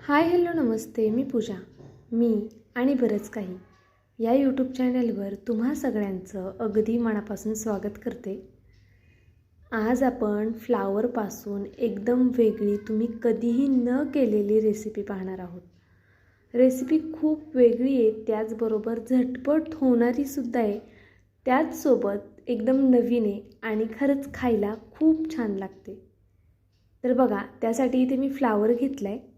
Hi hello नमस्ते. मी पूजा. मी आणि बरंच काही. या यूट्यूब चॅनलवर तुम्हा सगळ्यांचं अगदी मनापासून स्वागत करते. आज आपण फ्लावरपासून एकदम वेगळी तुम्ही कधीही न केलेली रेसिपी पाहणार आहोत. रेसिपी खूप वेगळी आहे त्याचबरोबर झटपट होणारीसुद्धा आहे. त्याचसोबत एकदम नवीन आहे आणि खरंच खायला खूप छान लागते. तर बघा त्यासाठी इथे मी फ्लावर घेतला आहे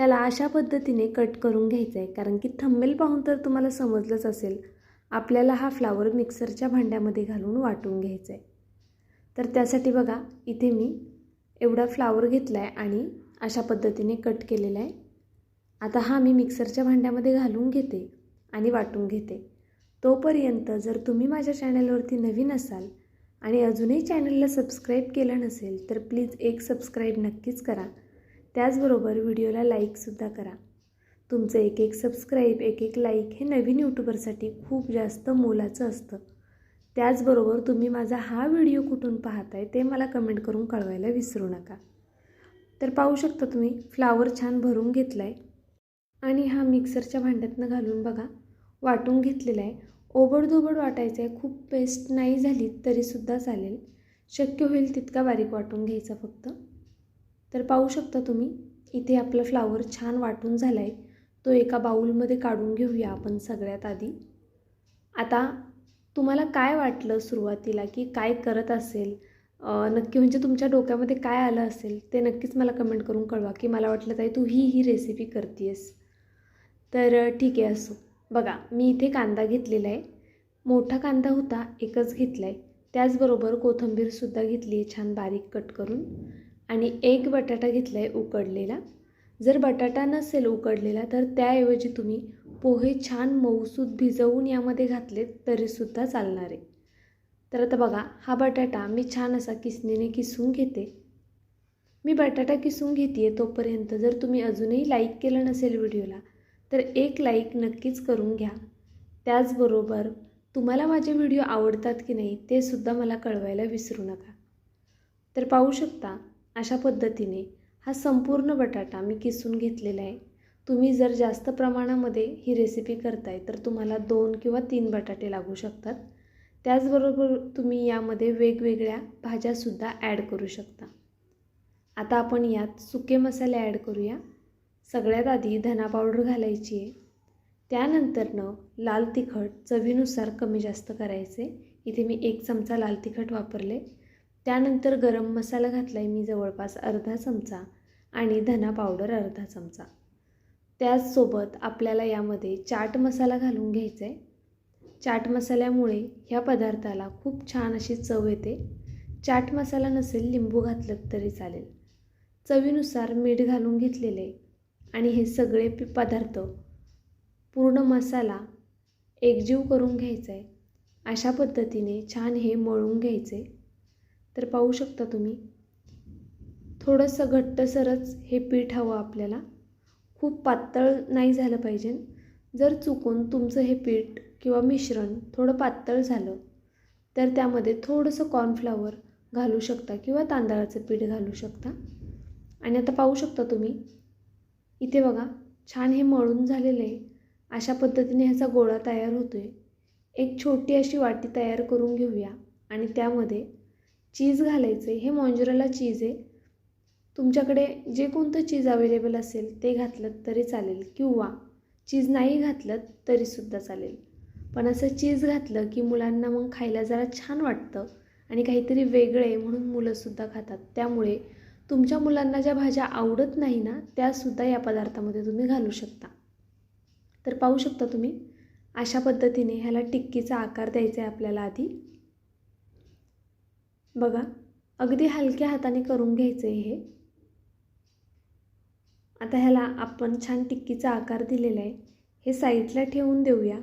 त्याला अशा पद्धतीने कट करून घ्यायचं आहे कारण की थंबेल पाहून तर तुम्हाला समजलंच असेल आपल्याला हा फ्लावर मिक्सरच्या भांड्यामध्ये घालून वाटून घ्यायचा आहे तर त्यासाठी बघा इथे मी एवढा फ्लावर घेतला आहे आणि अशा पद्धतीने कट केलेला आहे आता हा मी मिक्सरच्या भांड्यामध्ये घालून घेते आणि वाटून घेते. तोपर्यंत जर तुम्ही माझ्या चॅनलवरती नवीन असाल आणि अजूनही चॅनलला सबस्क्राईब केलं नसेल तर प्लीज एक सबस्क्राईब नक्कीच करा. त्याचबरोबर व्हिडिओला लाईकसुद्धा करा. तुमचं एक एक सबस्क्राईब एक एक लाईक हे नवीन यूट्यूबरसाठी खूप जास्त मोलाचं असतं. त्याचबरोबर तुम्ही माझा हा व्हिडिओ कुठून पाहताय ते मला कमेंट करून कळवायला विसरू नका. तर पाहू शकता तुम्ही फ्लावर छान भरून घेतला आहे आणि हा मिक्सरच्या भांड्यातनं घालून बघा वाटून घेतलेला आहे. ओबडधोबड वाटायचं आहे खूप पेस्ट नाही झाली तरीसुद्धा चालेल. शक्य होईल तितका बारीक वाटून घ्यायचा फक्त. तर पाहू शकता तुम्ही इथे आपलं फ्लावर छान वाटून झाला आहे तो एका बाऊलमध्ये काढून घेऊया आपण सगळ्यात आधी. आता तुम्हाला काय वाटलं सुरुवातीला की काय करत असेल? नक्की म्हणजे तुमच्या डोक्यामध्ये काय आलं असेल ते नक्कीच मला कमेंट करून कळवा की मला वाटलं ताई तू ही ही रेसिपी करतेस तर ठीक आहे असो. बघा मी इथे कांदा घेतलेला आहे. मोठा कांदा होता एकच घेतला आहे त्याचबरोबर कोथिंबीरसुद्धा घेतली आहे छान बारीक कट करून. आणि एक बटाटा घेतला आहे उकडलेला. जर बटाटा नसेल उकडलेला तर त्याऐवजी तुम्ही पोहे छान मऊसूद भिजवून यामध्ये घातले तरीसुद्धा चालणार आहे. तर आता बघा हा बटाटा मी छान असा किसणीने किसून घेते. मी बटाटा किसून घेते आहे तोपर्यंत जर तुम्ही अजूनही लाईक केलं नसेल व्हिडिओला तर एक लाईक नक्कीच करून घ्या. त्याचबरोबर तुम्हाला माझे व्हिडिओ आवडतात की नाही ते सुद्धा मला कळवायला विसरू नका. तर पाहू शकता अशा पद्धतीने हा संपूर्ण बटाटा मी किसून घेतलेला आहे. तुम्ही जर जास्त प्रमाणामध्ये ही रेसिपी करताय तर तुम्हाला दोन किंवा तीन बटाटे लागू शकतात. त्याचबरोबर तुम्ही यामध्ये वेगवेगळ्या भाज्यासुद्धा ॲड करू शकता. आता आपण यात सुके मसाले ॲड करूया. सगळ्यात आधी धना पावडर घालायची आहे. त्यानंतरनं लाल तिखट चवीनुसार कमी जास्त करायचे. इथे मी एक चमचा लाल तिखट वापरले. त्यानंतर गरम मसाला घातला आहे मी जवळपास अर्धा चमचा आणि धना पावडर अर्धा चमचा. त्याचसोबत आपल्याला यामध्ये चाट मसाला घालून घ्यायचा आहे चाट मसाल्यामुळे ह्या पदार्थाला खूप छान अशी चव येते. चाट मसाला नसेल लिंबू घातलं तरी चालेल. चवीनुसार मीठ घालून घेतलेले आणि हे सगळे पदार्थ पूर्ण मसाला एकजीव करून घ्यायचा आहे अशा पद्धतीने छान हे मळून घ्यायचे तर पाहू शकता तुम्ही. थोडंसं घट्टसरच हे पीठ हवं आपल्याला. खूप पातळ नाही झालं पाहिजे. जर चुकून तुमचं हे पीठ किंवा मिश्रण थोडं पातळ झालं तर त्यामध्ये थोडंसं कॉर्नफ्लावर घालू शकता किंवा तांदळाचं पीठ घालू शकता. आणि आता पाहू शकता तुम्ही. इथे बघा छान हे मळून झालेलं आहे. अशा पद्धतीने ह्याचा गोळा तयार होतो आहे एक छोटी अशी वाटी तयार करून घेऊया आणि त्यामध्ये चीज घालायचे हे मॉन्जुराला चीज आहे. तुमच्याकडे जे कोणतं चीज अवेलेबल असेल ते घातलं तरी चालेल किंवा चीज नाही घातलं तरीसुद्धा चालेल. पण असं चीज घातलं की मुलांना मग खायला जरा छान वाटतं आणि काहीतरी वेगळं आहे म्हणून मुलंसुद्धा खातात. त्यामुळे तुमच्या मुलांना ज्या भाज्या आवडत नाही ना त्यासुद्धा या पदार्थामध्ये तुम्ही घालू शकता. तर पाहू शकता तुम्ही अशा पद्धतीने ह्याला टिक्कीचा आकार द्यायचा आहे आपल्याला आधी. बघा अगदी हलक्या हाताने करून घ्यायचं आहे हे. आता ह्याला आपण छान टिक्कीचा आकार दिलेला आहे. हे साईडला ठेवून देऊया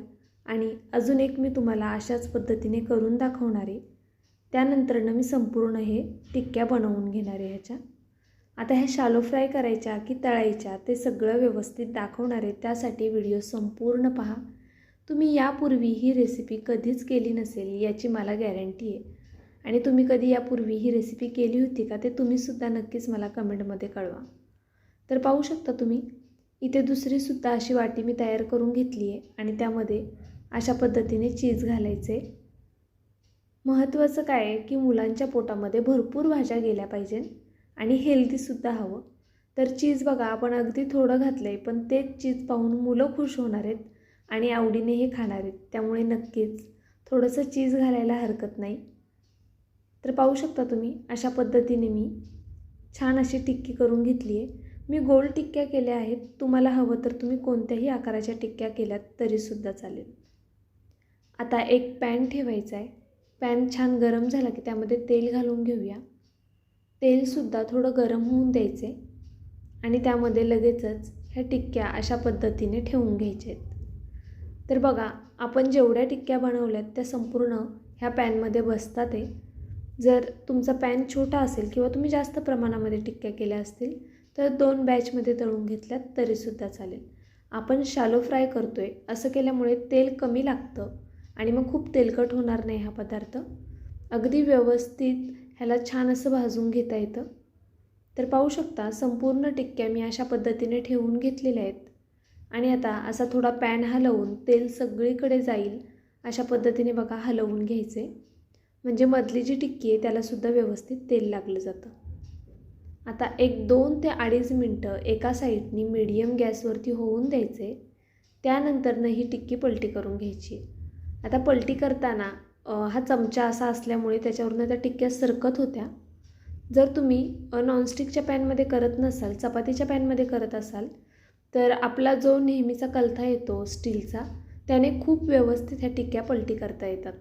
आणि अजून एक मी तुम्हाला अशाच पद्धतीने करून दाखवणार आहे. त्यानंतरनं मी संपूर्ण हे टिक्क्या बनवून घेणार आहे ह्याच्या. आता ह्या शालो फ्राय करायच्या की तळायच्या ते सगळं व्यवस्थित दाखवणार आहे. त्यासाठी व्हिडिओ संपूर्ण पहा. तुम्ही यापूर्वी ही रेसिपी कधीच केली नसेल याची मला गॅरंटी आहे. आणि तुम्ही कधी यापूर्वी ही रेसिपी केली होती का ते तुम्हीसुद्धा नक्कीच मला कमेंटमध्ये कळवा. तर पाहू शकता तुम्ही इथे दुसरीसुद्धा अशी वाटी मी तयार करून घेतली आहे आणि त्यामध्ये अशा पद्धतीने चीज घालायचे. महत्त्वाचं काय आहे की मुलांच्या पोटामध्ये भरपूर भाज्या गेल्या पाहिजे आणि हेल्दीसुद्धा हवं. तर चीज बघा आपण अगदी थोडं घातलं आहे पण तेच चीज पाहून मुलं खुश होणार आहेत आणि आवडीने हे खाणार आहेत. त्यामुळे नक्कीच थोडंसं चीज घालायला हरकत नाही. तर पाहू शकता तुम्ही अशा पद्धतीने मी छान अशी टिक्की करून घेतली आहे. मी गोल टिक्क्या केल्या आहेत. तुम्हाला हवं तर तुम्ही कोणत्याही आकाराच्या टिक्क्या केल्यात तरीसुद्धा चालेल. आता एक पॅन ठेवायचा आहे. पॅन छान गरम झाला की त्यामध्ये तेल घालून घेऊया. तेलसुद्धा थोडं गरम होऊन द्यायचे आणि त्यामध्ये लगेचच ह्या टिक्क्या अशा पद्धतीने ठेवून घ्यायच्या आहेत. तर बघा आपण जेवढ्या टिक्क्या बनवल्यात त्या संपूर्ण ह्या पॅनमध्ये बसतात आहे. जर तुमचा पॅन छोटा असेल किंवा तुम्ही जास्त प्रमाणामध्ये टिक्क्या केल्या असतील तर दोन बॅचमध्ये तळून घेतल्यात तरीसुद्धा चालेल. आपण शालो फ्राय करतो आहे असं केल्यामुळे तेल कमी लागतं आणि मग खूप तेलकट होणार नाही हा पदार्थ. अगदी व्यवस्थित ह्याला छान असं भाजून घेता येतं. तर पाहू शकता संपूर्ण टिक्क्या मी अशा पद्धतीने ठेवून घेतलेल्या आहेत. आणि आता असा थोडा पॅन हलवून तेल सगळीकडे जाईल अशा पद्धतीने बघा हलवून घ्यायचे. म्हणजे मधली जी टिक्की आहे त्यालासुद्धा व्यवस्थित तेल लागलं जातं. आता एक दोन ते अडीच मिनटं एका साईडनी मीडियम गॅसवरती होऊन द्यायचे. त्यानंतरनं ही टिक्की पलटी करून घ्यायची. आता पलटी करताना हा चमचा असा असल्यामुळे त्याच्यावरनं त्या टिक्क्या सरकत होत्या. जर तुम्ही नॉनस्टिकच्या पॅनमध्ये करत नसाल चपातीच्या पॅनमध्ये करत असाल तर आपला जो नेहमीचा कलथा येतो स्टीलचा त्याने खूप व्यवस्थित ह्या टिक्क्या पलटी करता येतात.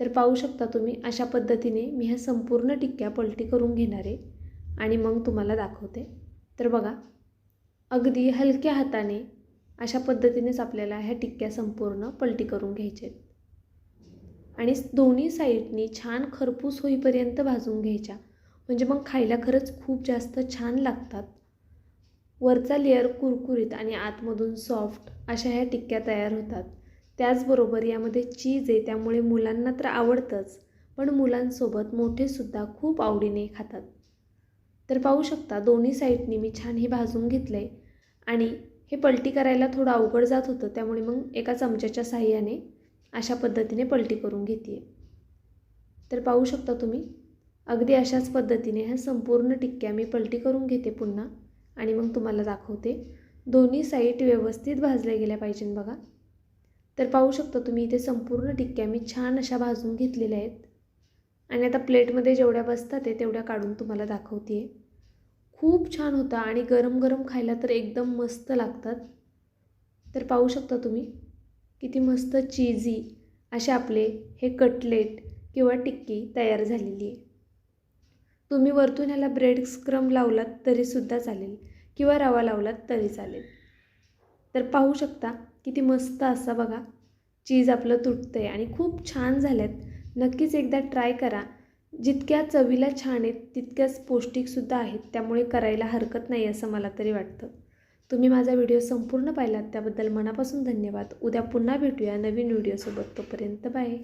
तर पाहू शकता तुम्ही अशा पद्धतीने मी ह्या संपूर्ण टिक्क्या पलटी करून घेणार आहे आणि मग तुम्हाला दाखवते. तर बघा अगदी हलक्या हाताने अशा पद्धतीनेच आपल्याला ह्या टिक्क्या संपूर्ण पलटी करून घ्यायच्या आहेत आणि दोन्ही साईडनी छान खरपूस होईपर्यंत भाजून घ्यायच्या. म्हणजे मग खायला खरंच खूप जास्त छान लागतात. वरचा लेअर कुरकुरीत आणि आतमधून सॉफ्ट अशा ह्या टिक्क्या तयार होतात. त्याचबरोबर यामध्ये चीज आहे त्यामुळे मुलांना तर आवडतंच. पण मुलांसोबत मोठेसुद्धा खूप आवडीने खातात. तर पाहू शकता दोन्ही साईडनी मी छान हे भाजून घेतलं आहे आणि हे पलटी करायला थोडं अवघड जात होतं त्यामुळे मग एका चमच्याच्या साह्याने अशा पद्धतीने पलटी करून घेते तर पाहू शकता तुम्ही अगदी अशाच पद्धतीने ह्या संपूर्ण टिक्क्या मी पलटी करून घेते पुन्हा. आणि मग तुम्हाला दाखवते दोन्ही साईट व्यवस्थित भाजल्या गेल्या पाहिजेन बघा. तर पाहू शकता तुम्ही इथे संपूर्ण टिक्क्या मी छान अशा भाजून घेतलेल्या आहेत. आणि आता प्लेटमध्ये जेवढ्या बसतात आहे तेवढ्या काढून तुम्हाला दाखवते आहे खूप छान होता आणि गरम गरम खायला तर एकदम मस्त लागतात. तर पाहू शकता तुम्ही किती मस्त चीजी असे आपले हे कटलेट किंवा टिक्की तयार झालेली आहे. तुम्ही वरतून ह्याला ब्रेड स्क्रम लावलात तरीसुद्धा चालेल किंवा रवा लावलात तरी चालेल. तर पाहू शकता किती मस्त असा बघा. चीज आपलं तुटतं आहे आणि खूप छान झाल्यात. नक्कीच एकदा ट्राय करा. जितक्या चवीला छान आहेत तितक्याच पौष्टिकसुद्धा आहेत. त्यामुळे करायला हरकत नाही असं मला तरी वाटतं. तुम्ही माझा व्हिडिओ संपूर्ण पाहिलात त्याबद्दल मनापासून धन्यवाद. उद्या पुन्हा भेटूया नवीन व्हिडिओसोबत. तोपर्यंत बाय.